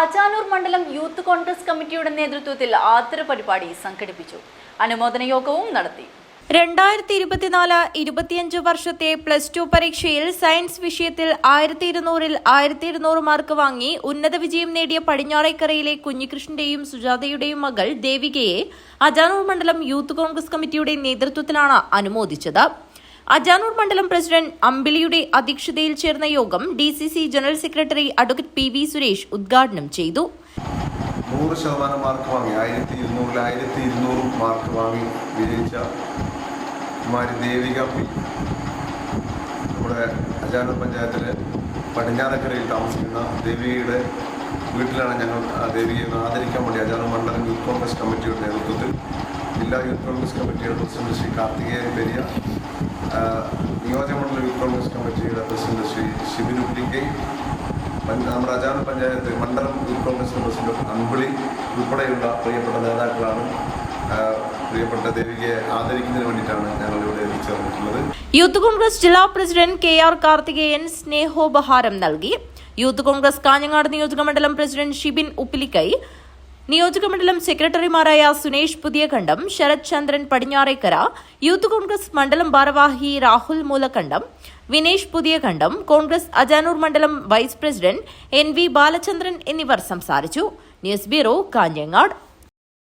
അജാനൂർ മണ്ഡലം യൂത്ത് കോൺഗ്രസ് കമ്മിറ്റിയുടെ നേതൃത്വത്തിൽ ആദര പരിപാടി സംഘടിപ്പിച്ചു. അനുമോദന യോഗവും നടത്തി. രണ്ടായിരത്തി ഇരുപത്തിനാല് ഇരുപത്തിയഞ്ച് വർഷത്തെ പ്ലസ് ടു പരീക്ഷയിൽ സയൻസ് വിഷയത്തിൽ ആയിരത്തി ഇരുന്നൂറിൽ ആയിരത്തി ഇരുന്നൂറ് മാർക്ക് വാങ്ങി ഉന്നത വിജയം നേടിയ പടിഞ്ഞാറേക്കരയിലെ കുഞ്ഞികൃഷ്ണന്റെയും സുജാതയുടെയും മകൾ ദേവികയെ അജാനൂർ മണ്ഡലം യൂത്ത് കോൺഗ്രസ് കമ്മിറ്റിയുടെ നേതൃത്വത്തിലാണ് അനുമോദിച്ചത്. അജാനൂർ മണ്ഡലം പ്രസിഡന്റ് അമ്പിളിയുടെ അധ്യക്ഷതയിൽ ചേർന്ന യോഗം D C C general secretary advocate P V Suresh ഉദ്ഘാടനം ചെയ്തു. നൂറ് ശതമാനം മാർക്ക് വാങ്ങി. ആയിരത്തി ഇരുന്നൂറിൽ ആയിരത്തി ഇരുന്നൂറ് മാർക്ക് വാങ്ങി വിജയിച്ച കുമാരി ദേവിക പി. നമ്മുടെ അജാനൂർ പഞ്ചായത്തിലെ പടിഞ്ഞാറക്കരയിൽ താമസിക്കുന്ന ദേവികയുടെ വീട്ടിലാണ് ഞങ്ങൾ ദേവികയെ ആദരിക്കാൻ വേണ്ടി അജാനൂർ മണ്ഡലം യൂത്ത് കോൺഗ്രസ് കമ്മിറ്റിയുടെ നേതൃത്വത്തിൽ ജില്ലാ യൂത്ത് കോൺഗ്രസ് കമ്മിറ്റിയുടെ പ്രസിഡന്റ് ശ്രീ കാർത്തികേയൻ പെരിയ നിയോജകമണ്ഡലം കോൺഗ്രസ് കമ്മിറ്റിയുടെ പ്രസിഡന്റ് ശ്രീ ഷിബിൻ നമ്മുടെ അജാനൂർ പഞ്ചായത്ത് മണ്ഡലം യൂത്ത് കോൺഗ്രസ് പ്രസിഡന്റ് അമ്പിളി ഉൾപ്പെടെയുള്ള പ്രിയപ്പെട്ട നേതാക്കളാണ്. പ്രിയപ്പെട്ട ദേവികയെ ആദരിക്കുന്നതിന് വേണ്ടിയിട്ടാണ് എത്തിച്ചേർന്നിട്ടുള്ളത്. യൂത്ത് കോൺഗ്രസ് ജില്ലാ പ്രസിഡന്റ് കെ ആർ കാർത്തികേയൻ സ്നേഹോപഹാരം നൽകി. യൂത്ത് കോൺഗ്രസ് കാഞ്ഞങ്ങാട് നിയോജകമണ്ഡലം പ്രസിഡന്റ് ഷിബിൻ ഉപ്പിലിക്കൈ നിയോജകമണ്ഡലം സെക്രട്ടറിമാരായ സുനേഷ് പുതിയകണ്ഠം ശരത് ചന്ദ്രൻ പടിഞ്ഞാറേക്കര യൂത്ത് കോൺഗ്രസ് മണ്ഡലം ഭാരവാഹി രാഹുൽ മൂലക്കണ്ഠം വിനേഷ് പുതിയകണ്ഠം കോൺഗ്രസ് അജാനൂർ മണ്ഡലം vice president N V Balachandran എന്നിവർ സംസാരിച്ചു. News bureau Kanhangad.